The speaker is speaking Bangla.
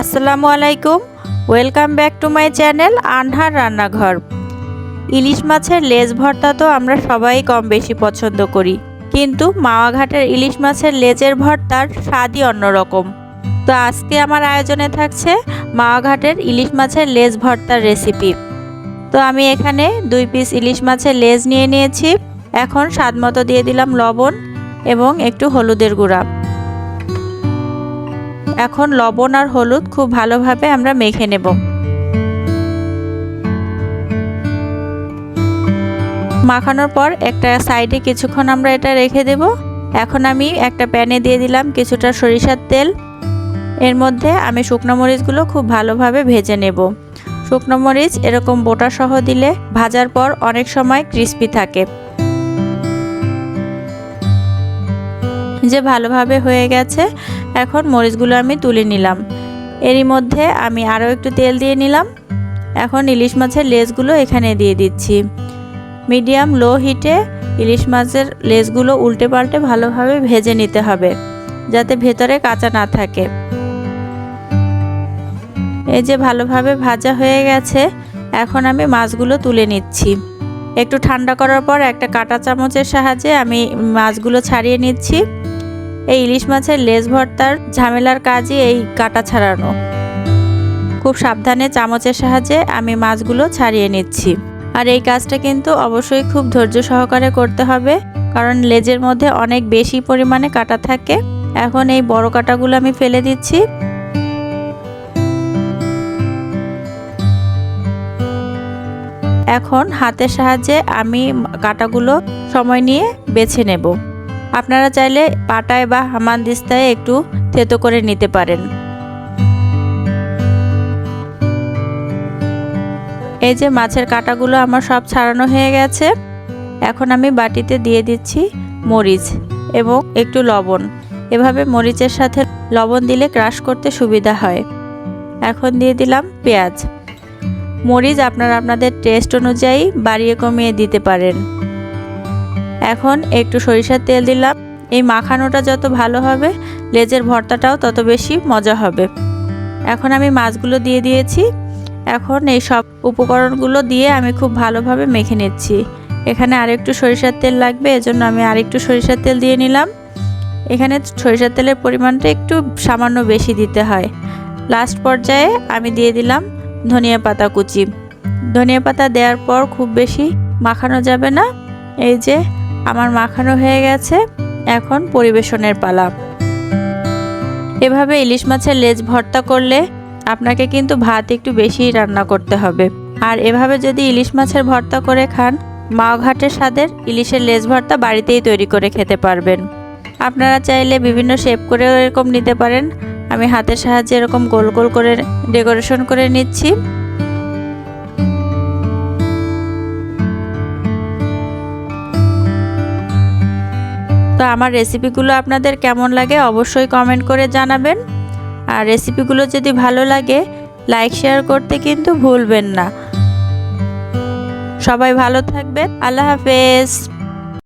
আসসালামু আলাইকুম। Welcome back to my channel Anhar রান্নাঘর ইলিশ মাছের লেজ ভর্তা তো আমরা সবাই কম বেশি পছন্দ করি। কিন্তু মাওয়াঘাটের ইলিশ মাছের লেজের ভর্তার স্বাদই অন্যরকম। তো আজকে আমার আয়োজনে থাকছে মাওয়াঘাটের ইলিশ মাছের লেজ ভর্তার রেসিপি তো আমি এখানে দুই পিস ইলিশ মাছের লেজ নিয়ে নিয়েছি। এখন স্বাদ মতো দিয়ে দিলাম লবণ এবং একটু হলুদের গুঁড়া। এখন লবণ আর হলুদ খুব ভালোভাবে আমরা মেখে নেব। মাখানোর পর একটা সাইডে কিছুক্ষণ আমরা এটা রেখে দেব। এখন আমি একটা প্যানে দিয়ে দিলাম কিছুটা সরিষার তেল। এর মধ্যে আমি শুকনো মরিচগুলো খুব ভালোভাবে ভেজে নেব। শুকনো মরিচ এরকম বোটা সহ দিলে ভাজার পর অনেক সময় ক্রিস্পি থাকে। যে ভালোভাবে হয়ে গেছে এখন মরিচগুলো আমি তুলে নিলাম। এরই মধ্যে আমি আরও একটু তেল দিয়ে নিলাম। এখন ইলিশ মাছের লেজগুলো এখানে দিয়ে দিচ্ছি। মিডিয়াম লো হিটে ইলিশ মাছের লেজগুলো উল্টে পাল্টে ভালোভাবে ভেজে নিতে হবে, যাতে ভেতরে কাঁচা না থাকে। এই যে ভালোভাবে ভাজা হয়ে গেছে, এখন আমি মাছগুলো তুলে নিচ্ছি। একটু ঠান্ডা করার পর একটা কাঁটা চামচের সাহায্যে আমি মাছগুলো ছাড়িয়ে নিচ্ছি। এই ইলিশ মাছের লেজ ভর্তার ঝামেলার কাজই এই কাটা ছাড়ানো। খুব সাবধানে চামচের সাহায্যে আমি মাছগুলো ছাড়িয়ে নিচ্ছি। আর এই কাজটা কিন্তু অবশ্যই খুব ধৈর্য সহকারে করতে হবে, কারণ লেজের মধ্যে অনেক বেশি পরিমাণে কাটা থাকে। এখন এই বড় কাটাগুলো আমি ফেলে দিচ্ছি। এখন হাতের সাহায্যে আমি কাটাগুলো সময় নিয়ে বেছে নেব। আপনারা চাইলে পাটায় বা হামান দিস্তায় একটু থেতো করে নিতে পারেন। এই যে মাছের কাটাগুলো আমার সব ছাড়ানো হয়ে গেছে। এখন আমি বাটিতে দিয়ে দিচ্ছি মরিচ এবং একটু লবণ। এভাবে মরিচের সাথে লবণ দিলে ক্রাশ করতে সুবিধা হয়। এখন দিয়ে দিলাম পেঁয়াজ। মরিচ আপনারা আপনাদের টেস্ট অনুযায়ী বাড়িয়ে কমিয়ে দিতে পারেন। এখন একটু সরিষার তেল দিলাম। এই মাখানোটা যত ভালো হবে, লেজের ভর্তাটাও তত বেশি মজা হবে। এখন আমি মাছগুলো দিয়ে দিয়েছি। এখন এই সব উপকরণগুলো দিয়ে আমি খুব ভালোভাবে মেখে নিচ্ছি। এখানে আরেকটু সরিষার তেল লাগবে, এজন্য আমি আরেকটু সরিষার তেল দিয়ে নিলাম। এখানে সরিষার তেলের পরিমাণটা একটু সামান্য বেশি দিতে হয়। লাস্ট পর্যায়ে আমি দিয়ে দিলাম ধনিয়া পাতা কুচি। ধনিয়া পাতা দেওয়ার পর খুব বেশি মাখানো যাবে না। এই যে আমার মাখানো হয়ে গেছে, এখন পরিবেশনের পালা। এভাবে ইলিশ মাছের লেজ ভর্তা করলে আপনাকে কিন্তু ভাত একটু বেশি রান্না করতে হবে। আর এভাবে যদি ইলিশ মাছের ভর্তা করে খান মাওঘাটের স্বাদের ইলিশের লেজ ভর্তা বাড়িতেই তৈরি করে খেতে পারবেন। আপনারা চাইলে বিভিন্ন শেপ করেও এরকম নিতে পারেন। আমি হাতের সাহায্যে এরকম গোল গোল করে ডেকোরেশন করে নিচ্ছি। তো আমার রেসিপিগুলো আপনাদের কেমন লাগে অবশ্যই কমেন্ট করে জানাবেন। আর রেসিপিগুলো যদি ভালো লাগে লাইক শেয়ার করতে কিন্তু ভুলবেন না। সবাই ভালো থাকবেন, আল্লাহ হাফেজ।